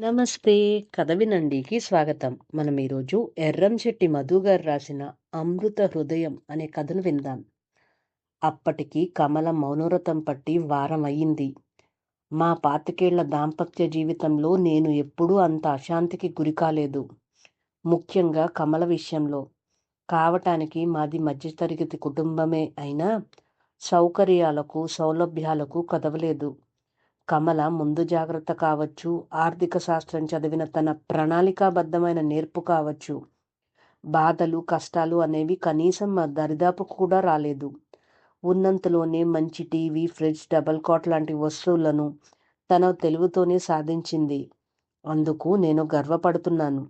నమస్తే. కథ వినండికి స్వాగతం. మనం ఈరోజు ఎర్రంశెట్టి మధు గారు రాసిన అమృత హృదయం అనే కథను విందాం. అప్పటికి కమల మౌనవ్రతం పట్టి వారం అయ్యింది. మా పాతికేళ్ళ దాంపత్య జీవితంలో నేను ఎప్పుడూ అంత అశాంతికి గురి కాలేదు. ముఖ్యంగా కమల విషయంలో. కావటానికి మాది మధ్యతరగతి కుటుంబమే అయినా సౌకర్యాలకు సౌలభ్యాలకు కదవలేదు. కమల ముందు జాగ్రత్త కావచ్చు ఆర్థిక శాస్త్రం చదివిన తన ప్రణాళికాబద్ధమైన నేర్పు కావచ్చు. బాధలు కష్టాలు అనేవి కనీసం మా దరిదాపుకు కూడా రాలేదు. ఉన్నంతలోనే మంచి టీవీ ఫ్రిడ్జ్ డబల్ కాట్ లాంటి వస్తువులను తన తెలుగుతోనే సాధించింది. అందుకు నేను గర్వపడుతున్నాను.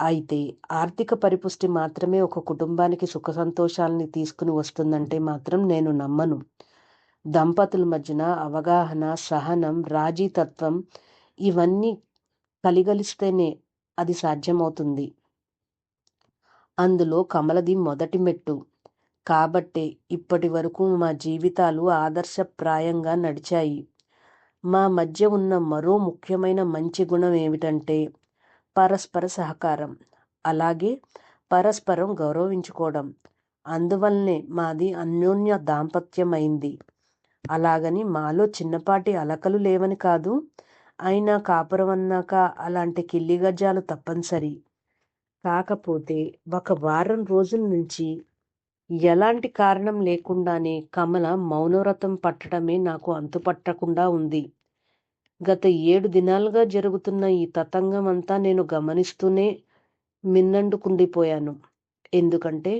అయితే ఆర్థిక పరిపుష్టి మాత్రమే ఒక కుటుంబానికి సుఖ సంతోషాలని తీసుకుని వస్తుందంటే మాత్రం నేను నమ్మను. దంపతుల మధ్యన అవగాహన సహనం రాజీతత్వం ఇవన్నీ కలిగలిస్తేనే అది సాధ్యమవుతుంది. అందులో కమలది మొదటి మెట్టు. కాబట్టే ఇప్పటి వరకు మా జీవితాలు ఆదర్శప్రాయంగా నడిచాయి. మా మధ్య ఉన్న మరో ముఖ్యమైన మంచి గుణం ఏమిటంటే పరస్పర సహకారం. అలాగే పరస్పరం గౌరవించుకోవడం. అందువల్లనే మాది అన్యోన్య దాంపత్యమైంది. అలాగని మాలో చిన్నపాటి అలకలు లేవని కాదు. అయినా కాపురం అన్నాక అలాంటి కిల్లిగజ్జాలు తప్పనిసరి. కాకపోతే ఒక వారం రోజుల నుంచి ఎలాంటి కారణం లేకుండానే కమల మౌనవ్రతం పట్టడమే నాకు అంతుపట్టకుండా ఉంది. గత ఏడు దినాలుగా జరుగుతున్న ఈ తతంగం అంతా నేను గమనిస్తూనే మిన్నండుకుండిపోయాను. ఎందుకంటే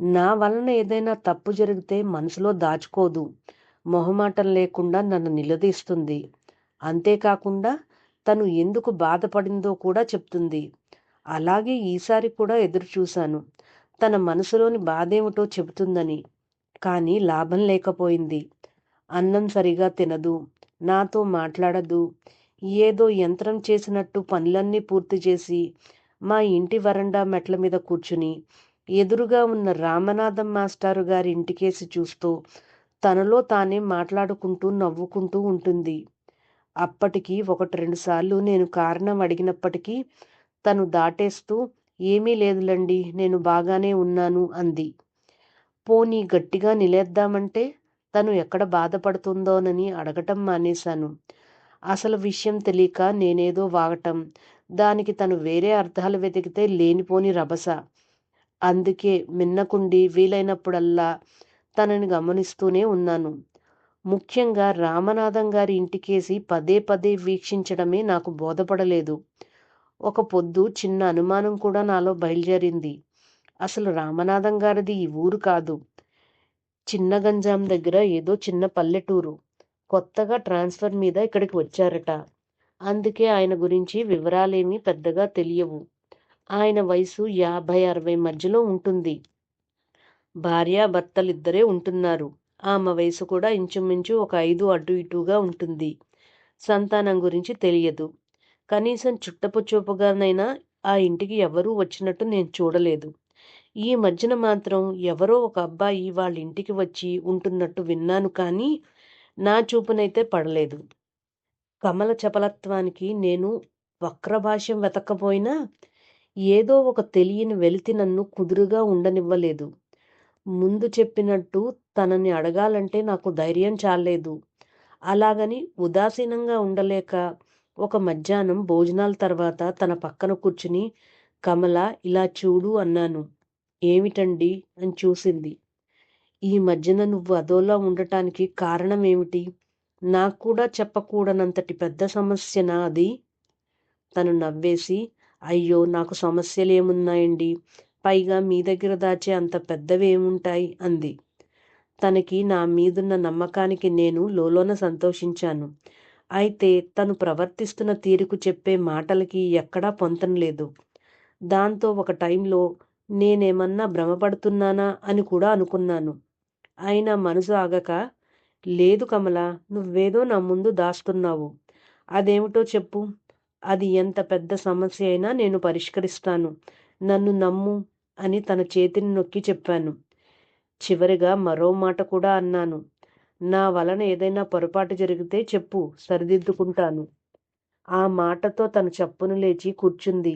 నా వలన ఏదైనా తప్పు జరిగితే మనసులో దాచుకోదు. మొహమాటం లేకుండా నన్ను నిలదీస్తుంది. అంతేకాకుండా తను ఎందుకు బాధపడిందో కూడా చెప్తుంది. అలాగే ఈసారి కూడా ఎదురు చూశాను. తన మనసులోని బాధేమిటో చెబుతుందని. కానీ లాభం లేకపోయింది. అన్నం సరిగా తినదు. నాతో మాట్లాడదు. ఏదో యంత్రం చేసినట్టు పనులన్నీ పూర్తి చేసి మా ఇంటి వరండా మెట్ల మీద కూర్చుని ఎదురుగా ఉన్న రామనాథం మాస్టారు గారి ఇంటికేసి చూస్తూ తనలో తానే మాట్లాడుకుంటూ నవ్వుకుంటూ ఉంటుంది. అప్పటికి ఒకటి రెండు సార్లు నేను కారణం అడిగినప్పటికీ తను దాటేస్తూ ఏమీ లేదులండి నేను బాగానే ఉన్నాను అంది. పోనీ గట్టిగా నిలేద్దామంటే తను ఎక్కడ బాధపడుతుందోనని అడగటం మానేశాను. అసలు విషయం తెలియక నేనేదో వాగటం. దానికి తను వేరే అర్థాలు వెతికితే లేనిపోని రభస. అందుకే మిన్నకుండి వీలైనప్పుడల్లా తనని గమనిస్తూనే ఉన్నాను. ముఖ్యంగా రామనాథం గారి ఇంటికేసి పదే పదే వీక్షించడమే నాకు బోధపడలేదు. ఒక పొద్దు చిన్న అనుమానం కూడా నాలో బయలుదేరింది. అసలు రామనాథం గారిది ఈ ఊరు కాదు. చిన్న గంజాం దగ్గర ఏదో చిన్న పల్లెటూరు. కొత్తగా ట్రాన్స్ఫర్ మీద ఇక్కడికి వచ్చారట. అందుకే ఆయన గురించి వివరాలేమీ పెద్దగా తెలియవు. ఆయన వయసు యాభై అరవై మధ్యలో ఉంటుంది. భార్యాభర్తలిద్దరే ఉంటున్నారు. ఆమె వయసు కూడా ఇంచుమించు ఒక ఐదు అటు ఇటుగా ఉంటుంది. సంతానం గురించి తెలియదు. కనీసం చుట్టపు చూపుగానైనా ఆ ఇంటికి ఎవరూ వచ్చినట్టు నేను చూడలేదు. ఈ మధ్యన మాత్రం ఎవరో ఒక అబ్బాయి వాళ్ళ ఇంటికి వచ్చి ఉంటున్నట్టు విన్నాను కానీ నా చూపునైతే పడలేదు. కమల చపలత్వానికి నేను వక్రభాష్యం వెతకపోయినా ఏదో ఒక తెలియని వెలితి నన్ను కుదురుగా ఉండనివ్వలేదు. ముందు చెప్పినట్టు తనని అడగాలంటే నాకు ధైర్యం చాలేదు అలాగని ఉదాసీనంగా ఉండలేక ఒక మధ్యాహ్నం భోజనాల తర్వాత తన పక్కన కూర్చుని కమల ఇలా చూడు అన్నాను. ఏమిటండి? అని చూసింది. ఈ మధ్యన నువ్వు అదోలా ఉండటానికి కారణం ఏమిటి నాకు కూడా చెప్పకూడనంతటి పెద్ద సమస్యనా అది? తను నవ్వేసి అయ్యో నాకు సమస్యలు ఏమున్నాయండి పైగా మీ దగ్గర దాచే అంత పెద్దవి ఏముంటాయి అంది. తనకి నా మీదున్న నమ్మకానికి నేను లోలోన సంతోషించాను. అయితే తను ప్రవర్తిస్తున్న తీరుకు చెప్పే మాటలకి ఎక్కడా పొంతన లేదు. దాంతో ఒక టైంలో నేనేమన్నా భ్రమపడుతున్నానా అని కూడా అనుకున్నాను. అయినా మనసు ఆగక లేదు కమల నువ్వేదో నా ముందు దాస్తున్నావు. అదేమిటో చెప్పు. అది ఎంత పెద్ద సమస్య అయినా నేను పరిష్కరిస్తాను. నన్ను నమ్ము. అని తన చేతిని నొక్కి చెప్పాను. చివరిగా మరో మాట కూడా అన్నాను. నా వలన ఏదైనా పొరపాటు జరిగితే చెప్పు సరిదిద్దుకుంటాను. ఆ మాటతో తను చప్పును లేచి కూర్చుంది.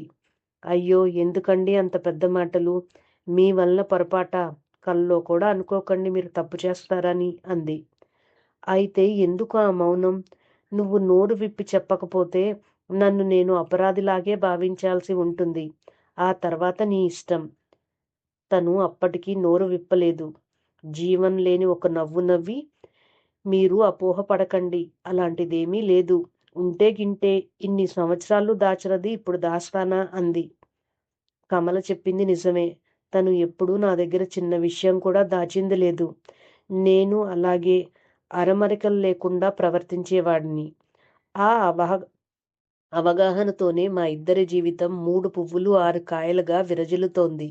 అయ్యో ఎందుకండి అంత పెద్ద మాటలు? మీ వలన పొరపాట? కల్లో కూడా అనుకోకండి మీరు తప్పు చేస్తారని అంది. అయితే ఎందుకు ఆ మౌనం? నువ్వు నోరు విప్పి చెప్పకపోతే నన్ను నేను అపరాధిలాగే భావించాల్సి ఉంటుంది. ఆ తర్వాత నీ ఇష్టం. తను అప్పటికి నోరు విప్పలేదు. జీవం లేని ఒక నవ్వు నవ్వి మీరు అపోహపడకండి అలాంటిదేమీ లేదు. ఉంటే గింటే ఇన్ని సంవత్సరాలు దాచినది ఇప్పుడు దాస్తానా? అంది. కమల చెప్పింది నిజమే. తను ఎప్పుడూ నా దగ్గర చిన్న విషయం కూడా దాచింది లేదు. నేను అలాగే అరమరికలు లేకుండా ప్రవర్తించేవాడిని. ఆ అవహ అవగాహనతోనే మా ఇద్దరి జీవితం మూడు పువ్వులు ఆరు కాయలుగా విరజిల్లుతోంది.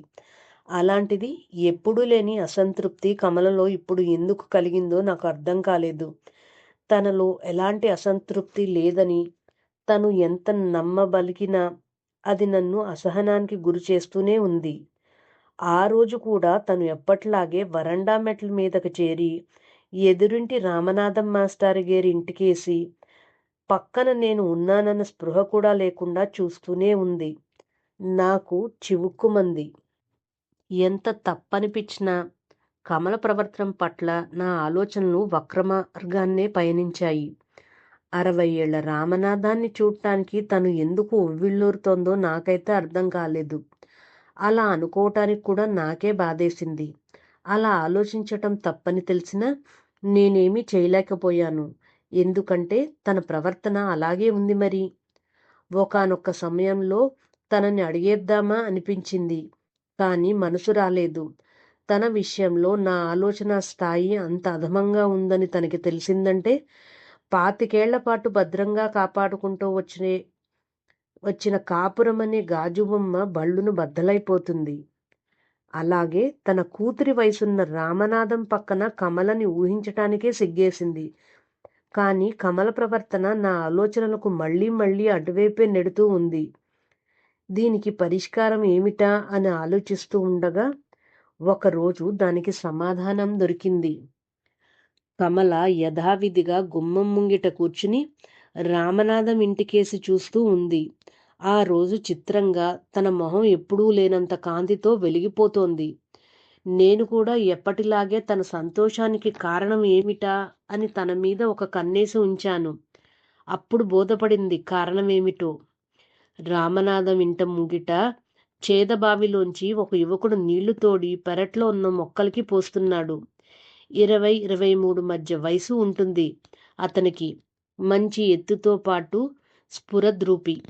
అలాంటిది ఎప్పుడూ లేని అసంతృప్తి కమలలో ఇప్పుడు ఎందుకు కలిగిందో నాకు అర్థం కాలేదు. తనలో ఎలాంటి అసంతృప్తి లేదని తను ఎంత నమ్మబలికినా అది నన్ను అసహనానికి గురి చేస్తూనే ఉంది. ఆ రోజు కూడా తను ఎప్పట్లాగే వరండా మెట్ల మీదకు చేరి ఎదురింటి రామనాథం మాస్టర్ గారి ఇంటికేసి పక్కన నేను ఉన్నానన్న స్పృహ కూడా లేకుండా చూస్తూనే ఉంది. నాకు చివుక్కుమంది. ఎంత తప్పనిపించినా కమల ప్రవర్తన పట్ల నా ఆలోచనలు వక్రమార్గాన్నే పయనించాయి. అరవై ఏళ్ళ రామనాథాన్ని చూడటానికి తను ఎందుకు ఉవ్విళ్ళూరుతోందో నాకైతే అర్థం కాలేదు. అలా అనుకోవటానికి కూడా నాకే బాధేసింది. అలా ఆలోచించటం తప్పని తెలిసినా నేనేమీ చేయలేకపోయాను. ఎందుకంటే తన ప్రవర్తన అలాగే ఉంది మరి. ఒకనొక్క సమయంలో తనని అడిగేద్దామా అనిపించింది. కానీ మనసు రాలేదు. తన విషయంలో నా ఆలోచన స్థాయి అంత అధమంగా ఉందని తనకి తెలిసిందంటే పాతికేళ్ళ పాటు భద్రంగా కాపాడుకుంటూ వచ్చిన వచ్చిన కాపురం అనే గాజు బొమ్మ బళ్ళును బద్దలైపోతుంది. అలాగే తన కూతురి వయసున్న రామనాథం పక్కన కమలని ఊహించటానికే సిగ్గేసింది. కానీ కమల ప్రవర్తన నా ఆలోచనలకు మళ్ళీ మళ్ళీ అటువైపే నెడుతూ ఉంది. దీనికి పరిష్కారం ఏమిటా అని ఆలోచిస్తూ ఉండగా ఒకరోజు దానికి సమాధానం దొరికింది. కమల యథావిధిగా గుమ్మం ముంగిట కూర్చుని రామనాథం ఇంటికేసి చూస్తూ ఉంది. ఆ రోజు చిత్రంగా తన మొహం ఎప్పుడూ లేనంత కాంతితో వెలిగిపోతోంది. నేను కూడా ఎప్పటిలాగే తన సంతోషానికి కారణం ఏమిటా అని తన మీద ఒక కన్నేసి ఉంచాను. అప్పుడు బోధపడింది కారణమేమిటో. రామనాథం ఇంట ముంగిట చేదబావిలోంచి ఒక యువకుడు నీళ్ళు తోడి పెరట్లో ఉన్న మొక్కలకి పోస్తున్నాడు. ఇరవై ఇరవై మూడు మధ్య వయసు ఉంటుంది. అతనికి మంచి ఎత్తుతో పాటు స్ఫురద్రూపి.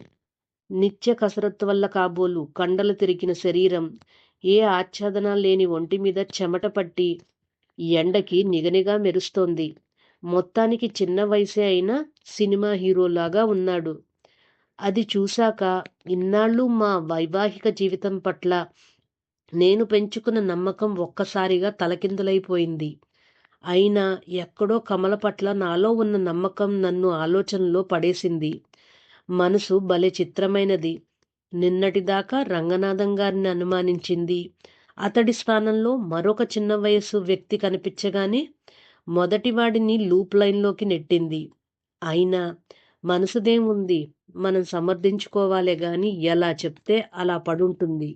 నిత్య కసరత్తు వల్ల కాబోలు కండలు తిరిగిన శరీరం. ఏ ఆచ్ఛాదన లేని ఒంటి మీద చెమట పట్టి ఎండకి నిగనిగా మెరుస్తోంది. మొత్తానికి చిన్న వయసే అయినా సినిమా హీరోలాగా ఉన్నాడు. అది చూశాక ఇన్నాళ్ళు మా వైవాహిక జీవితం పట్ల నేను పెంచుకున్న నమ్మకం ఒక్కసారిగా తలకిందులైపోయింది. అయినా ఎక్కడో కమల పట్ల నాలో ఉన్న నమ్మకం నన్ను ఆలోచనలో పడేసింది. మనసు భలే చిత్రమైనది. నిన్నటిదాకా రంగనాథం గారిని అనుమానించింది. అతడి స్థానంలో మరొక చిన్న వయసు వ్యక్తి కనిపించగానే మొదటివాడిని లూప్ లైన్లోకి నెట్టింది. అయినా మనసుదేముంది? మనం సమర్థించుకోవాలే గాని ఎలా చెప్తే అలా పడుంటుంది.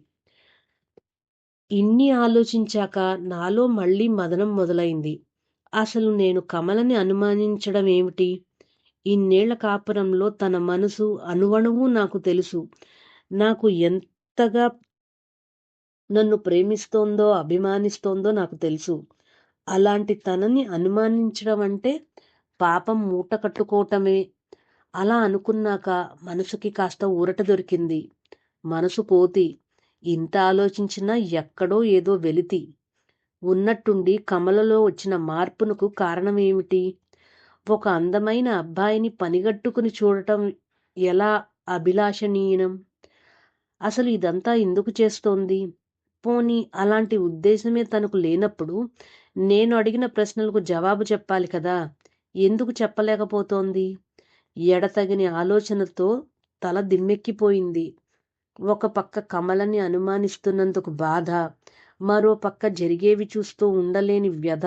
ఇన్ని ఆలోచించాక నాలో మళ్ళీ మదనం మొదలైంది. అసలు నేను కమలని అనుమానించడం ఏమిటి? ఇన్నేళ్ళ కాపురంలో తన మనసు అణువణువు నాకు తెలుసు. నాకు ఎంతగా నన్ను ప్రేమిస్తోందో అభిమానిస్తోందో నాకు తెలుసు. అలాంటి తనని అనుమానించడం అంటే పాపం మూట కట్టుకోవటమే. అలా అనుకున్నాక మనసుకి కాస్త ఊరట దొరికింది. మనసు కోతి ఇంత ఆలోచించినా ఎక్కడో ఏదో వెలితి. ఉన్నట్టుండి కమలలో వచ్చిన మార్పునకు కారణమేమిటి? ఒక అందమైన అబ్బాయిని పనిగట్టుకుని చూడటం ఎలా అభిలాషణీయం? అసలు ఇదంతా ఎందుకు చేస్తోంది? పోనీ అలాంటి ఉద్దేశమే తనకు లేనప్పుడు నేను అడిగిన ప్రశ్నలకు జవాబు చెప్పాలి కదా? ఎందుకు చెప్పలేకపోతోంది? ఎడతగిన ఆలోచనతో తల దిమ్మెక్కిపోయింది. ఒక పక్క కమలని అనుమానిస్తున్నందుకు బాధ మరో పక్క జరిగేవి చూస్తూ ఉండలేని వ్యధ.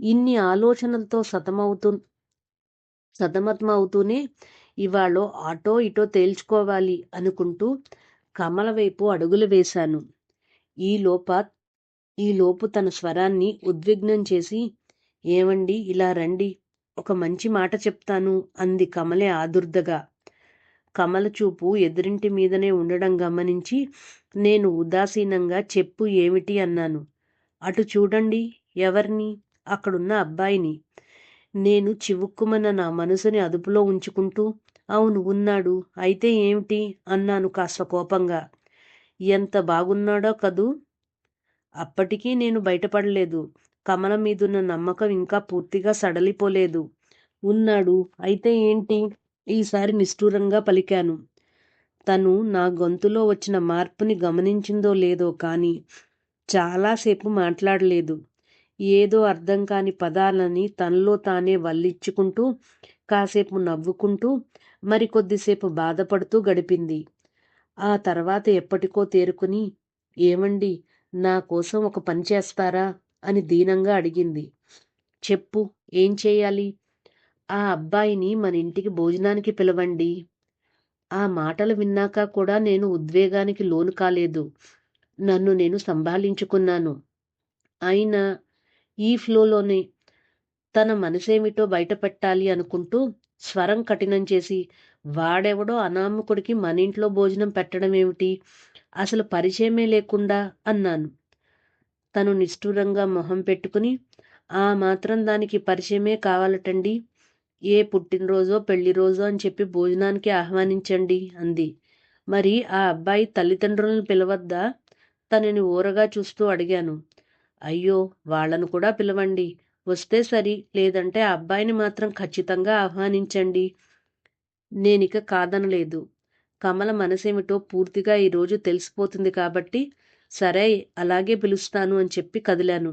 ఇన్ని ఆలోచనలతో సతమవుతూ సతమతమవుతూనే ఇవాళ ఆటో ఇటో తేల్చుకోవాలి అనుకుంటూ కమల వైపు అడుగులు వేశాను. ఈ లోపు తన స్వరాన్ని ఉద్విగ్నం చేసి ఏమండి ఇలా రండి. ఒక మంచి మాట చెప్తాను అంది కమలే ఆదుర్దగా. కమల చూపు ఎదురింటి మీదనే ఉండడం గమనించి నేను ఉదాసీనంగా చెప్పు ఏమిటి అన్నాను. అటు చూడండి ఎవరిని? అక్కడున్న అబ్బాయిని. నేను చివుక్కుమన్న నా మనసుని అదుపులో ఉంచుకుంటూ అవును ఉన్నాడు అయితే ఏమిటి? అన్నాను కాస్త కోపంగా. ఎంత బాగున్నాడో కదూ? అప్పటికీ నేను బయటపడలేదు. కమల మీదున్న నమ్మకం ఇంకా పూర్తిగా సడలిపోలేదు. ఉన్నాడు. అయితే ఏంటి? ఈసారి నిష్ఠూరంగా పలికాను. తను నా గొంతులో వచ్చిన మార్పుని గమనించిందో లేదో కానీ చాలాసేపు మాట్లాడలేదు. ఏదో అర్థం కాని పదాలని తనలో తానే వల్లించుకుంటూ కాసేపు నవ్వుకుంటూ మరి కొద్దిసేపు బాధపడుతూ గడిపింది. ఆ తర్వాత ఎప్పటికో తేరుకుని ఏమండి? నా కోసం ఒక పని చేస్తారా? అని దీనంగా అడిగింది. చెప్పు ఏం చేయాలి? ఆ అబ్బాయిని మన ఇంటికి భోజనానికి పిలవండి. ఆ మాటలు విన్నాక కూడా నేను ఉద్వేగానికి లోను కాలేదు. నన్ను నేను సంభాళించుకున్నాను. అయినా ఈ ఫ్లోలోనే తన మనసేమిటో బయట పెట్టాలి అనుకుంటూ స్వరం కఠినం చేసి వాడెవడో అనామకుడికి మన ఇంట్లో భోజనం పెట్టడం ఏమిటి అసలు పరిచయమే లేకుండా అన్నాను. తను నిష్ఠూరంగా మొహం పెట్టుకుని ఆ మాత్రం దానికి పరిచయమే కావాలటండి. ఏ పుట్టినరోజో పెళ్ళి రోజో అని చెప్పి భోజనానికి ఆహ్వానించండి అంది. మరి ఆ అబ్బాయి తల్లిదండ్రులను పిలవద్దా? తనని ఊరగా చూస్తూ అడిగాను. అయ్యో వాళ్ళను కూడా పిలవండి. వస్తే సరి లేదంటే ఆ అబ్బాయిని మాత్రం ఖచ్చితంగా ఆహ్వానించండి. నేనిక కాదనలేదు. కమల మనసేమిటో పూర్తిగా ఈరోజు తెలిసిపోతుంది కాబట్టి సరే అలాగే పిలుస్తాను అని చెప్పి కదిలాను.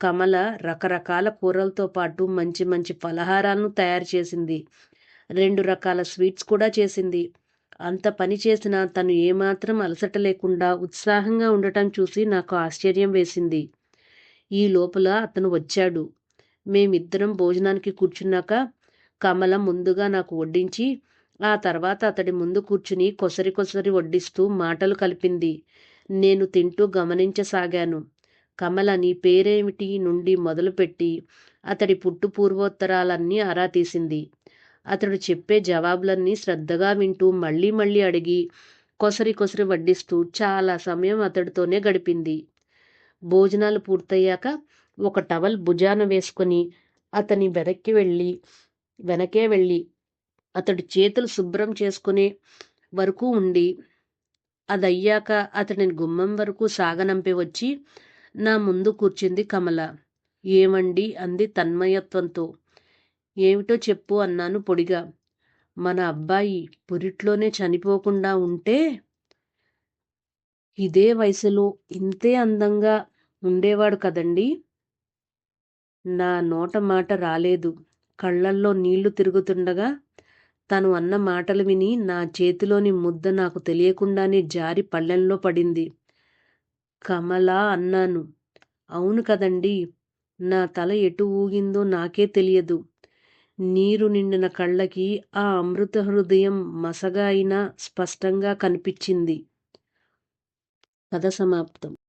కమల రకరకాల కూరలతో పాటు మంచి మంచి పలహారాలను తయారు చేసింది. రెండు రకాల స్వీట్స్ కూడా చేసింది. అంత పని చేసినా తను ఏమాత్రం అలసట లేకుండా ఉత్సాహంగా ఉండటం చూసి నాకు ఆశ్చర్యం వేసింది. ఈ లోపల అతను వచ్చాడు. మేమిద్దరం భోజనానికి కూర్చున్నాక కమల ముందుగా నాకు వడ్డించి ఆ తర్వాత అతడి ముందు కూర్చుని కొసరి కొసరి వడ్డిస్తూ మాటలు కలిపింది. నేను తింటూ గమనించసాగాను. కమల నీ పేరేమిటి నుండి మొదలుపెట్టి అతడి పుట్టు పూర్వోత్తరాలన్నీ ఆరా తీసింది. అతడు చెప్పే జవాబులన్నీ శ్రద్ధగా వింటూ మళ్ళీ మళ్ళీ అడిగి కొసరి కొసరి వడ్డిస్తూ చాలా సమయం అతడితోనే గడిపింది. భోజనాలు పూర్తయ్యాక ఒక టవల్ భుజాన వేసుకొని అతని వెనక్కి వెళ్ళి వెనకే వెళ్ళి అతడి చేతులు శుభ్రం చేసుకునే వరకు ఉండి అదయ్యాక అతడిని గుమ్మం వరకు సాగనంపి వచ్చి నా ముందు కూర్చుంది కమల. ఏమండి? అంది తన్మయత్వంతో. ఏమిటో చెప్పు అన్నాను పొడిగా. మన అబ్బాయి పురిట్లోనే చనిపోకుండా ఉంటే? ఇదే వయసులో ఇంతే అందంగా ఉండేవాడు కదండి? నా నోట మాట రాలేదు. కళ్ళల్లో నీళ్ళు తిరుగుతుండగా తను అన్న మాటలు విని నా చేతిలోని ముద్ద నాకు తెలియకుండానే జారి పళ్ళెంలో పడింది. కమలా అన్నాను. అవును కదండి నా తల ఎటు ఊగిందో నాకే తెలియదు. నీరు నిండిన కళ్ళకి ఆ అమృత హృదయం మసగా అయినా స్పష్టంగా కనిపించింది. కథ సమాప్తం.